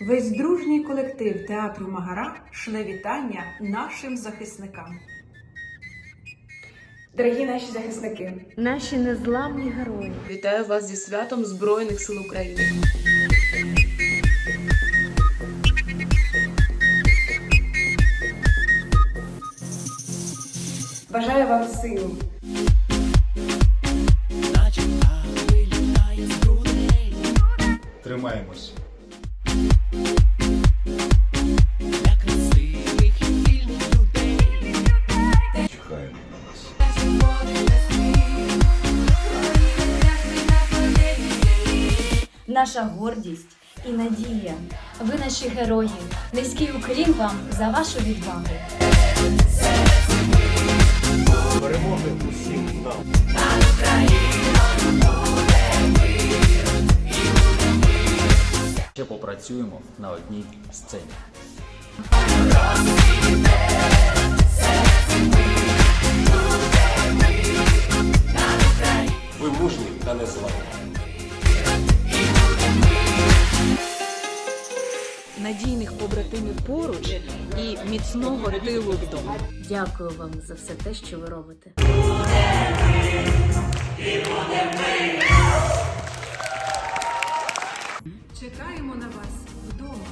Весь дружній колектив театру Магара шле вітання нашим захисникам. Дорогі наші захисники, Наші незламні герої. Вітаю вас зі святом Збройних сил України. бажаю вам сил, Тримаємось. Наша гордість і надія. Ви наші герої. Низький уклін вам за вашу відвагу. Перемоги усім нам. Ще попрацюємо на одній сцені. надійних побратимів поруч і міцного тилу вдома. Дякую вам за все те, що ви робите. Чекаємо на вас вдома.